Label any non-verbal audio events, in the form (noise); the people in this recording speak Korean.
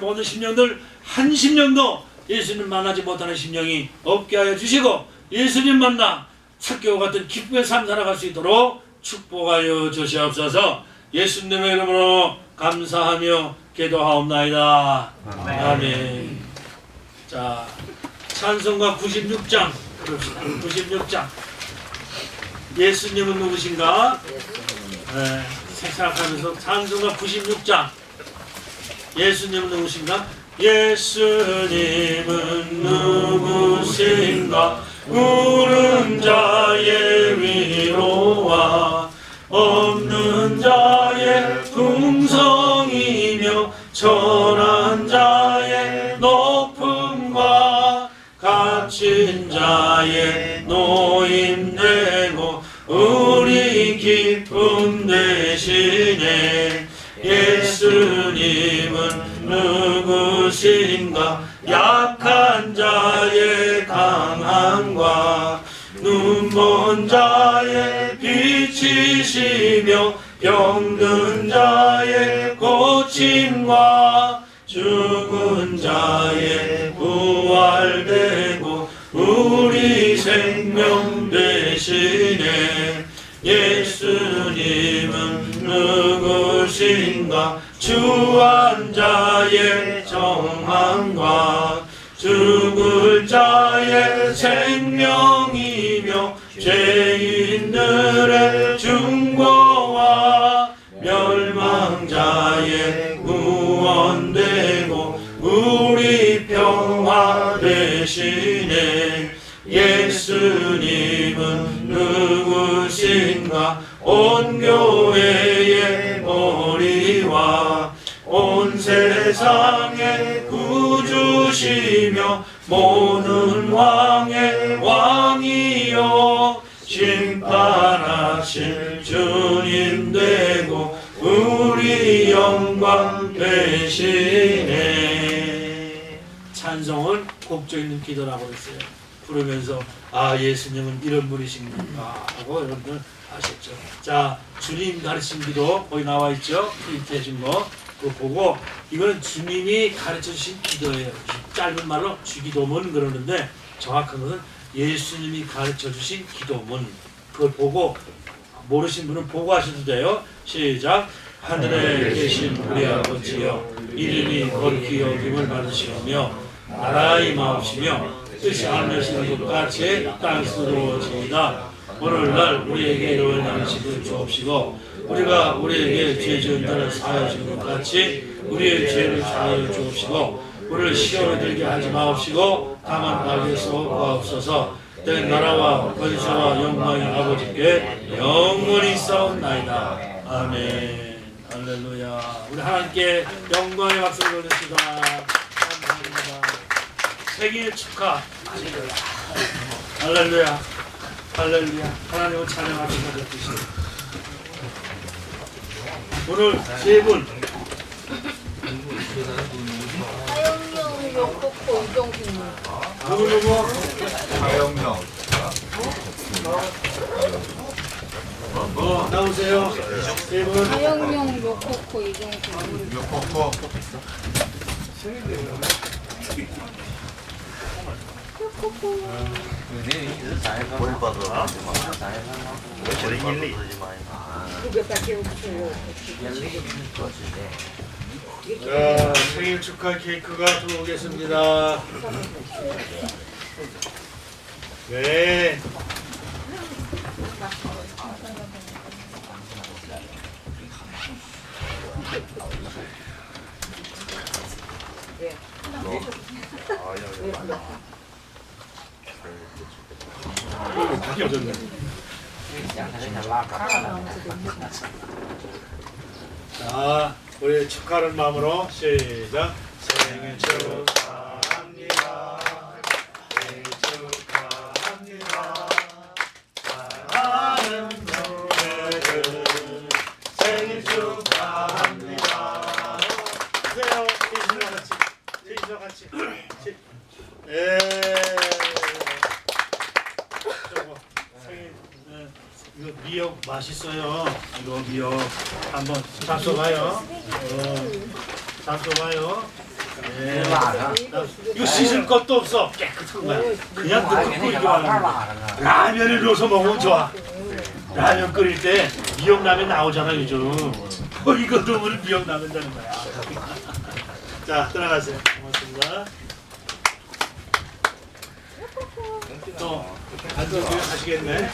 모든 심령들 한 심령도 예수님 만나지 못하는 심령이 없게 하여 주시고 예수님 만나 착교와 같은 기쁨의 삶 살아갈 수 있도록 축복하여 주시옵소서. 예수님의 이름으로 감사하며 기도하옵나이다. 아멘. 자 찬송가 96장 그럽시다 96장. 예수님은 누구신가? 네, 생각하면서 찬송가 96장 예수님은 누구신가? 예수님은 누구신가? 우는 자의 위로와 없는 자의 궁성이며 천한 자의 높음과 갇힌 자의 노임되고 우리 기쁨 누구신가 약한 자의 강함과 눈먼 자의 빛이시며 병든 자의 고침과 죽은 자의 부활되고 우리 생명 대신에 예수님은 누구신가 주한 자의 정함과 죽을 자의 생명이며 죄인들의 중고와 멸망자의 구원되고 우리 평화 대신에 예수님은 누구신가? 온 교회 세상의 구주시며 모든 왕의 왕이요. 심판하실 주님 되고 우리 영광 되시네. 찬송을 곡조 있는 기도라고 했어요. 부르면서 아 예수님은 이런 분이신가 하고 여러분들 아셨죠. 자 주님 가르친 기도 거기 나와 있죠? 프린트 해준 거 그거 보고 이거는 주님이 가르쳐 주신 기도예요. 짧은 말로 주기도문 그러는데 정확한 것은 예수님이 가르쳐 주신 기도문. 그걸 보고 모르신 분은 보고 하셔도 돼요. 시작. 하늘에 계신 우리 아버지여 이름이 거룩히 여김을 받으시오며 나라의 마옵시며 뜻이 하늘에서 것 같이 땅에서 이루어지이다. 오늘날 우리에게 이루어진 양식을 주옵시고 우리가 우리에게 죄 지은 자를 사하여 주는 것 같이 우리의 죄를 사하여 주옵시고 우리를 시험에 들게 하지 마옵시고 다만 악에서 구하옵소서. 내 나라와 권세와 영광이 아버지께 영원히 싸운나이다. 아멘. 할렐루야. 우리 하나님께 영광의 박수를 올립시다. 감사합니다. 생일 축하. 할렐루야. 할렐루야. 하나님을 것이시오 오늘 세분. 사용용 역곡고 이동국물 누구 누구? 사형령 어 나오세요. 세분. 사용용 역곡고 이 자 생일 축하 케이크가 들어오겠습니다. 네 다 젖었네 자, 우리 축하하는 마음으로 시작. 생일 축하합니다. 생일 축하합니다. 사랑하는 노래를 생일 축하합니다. 보세요, 제이씨와 같이, 제이씨와 같이. 제- 예. 네. 이거 미역 맛있어요. 이거 미역 한번 잡숴봐요. 어, 잡숴봐요. 예. 이거 씻을 것도 없어. 깨끗한 거야. 그냥 넣고 끓이기만 하는 거야. 라면을 넣어서 먹으면 좋아. 라면 끓일 때 미역라면 나오잖아 요즘. 어, 이거 넣으면 미역라면 되는 거야. (laughs) 자 들어가세요. 고맙습니다. 또 가서 하시겠네.